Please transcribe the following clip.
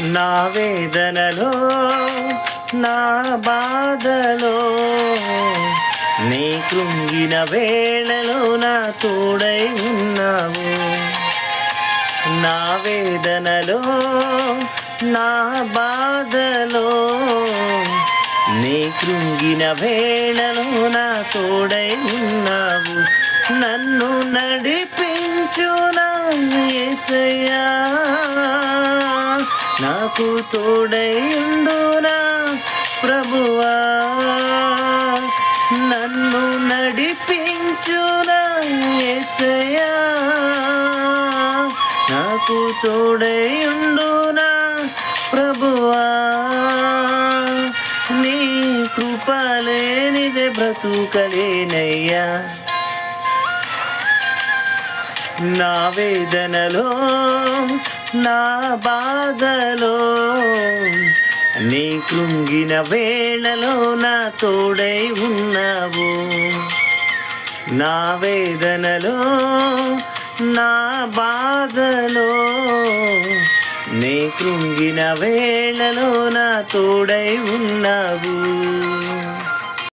నా వేదనలో నా బాధలో నీ కృంగిన వేళలో నా తోడై ఉన్నావు. నా వేదనలో నా బాధలో నీ కృంగిన వేళలో నా తోడై ఉన్నావు. నన్ను నడిపించు నా ఎసయా నాకు తోడైండునా ప్రభువా? నన్ను నడిపించునా ఎసయా నాకు తోడైండునా ప్రభువా? నీ కృపలేనిదే బ్రతుకలేనయ్యా. నా వేదనలో నా బాధలో నీ కృంగిన వేళలో నా తోడై ఉన్నావు. నా వేదనలో నా బాధలో నీ కృంగిన వేళలో నా తోడై ఉన్నావు.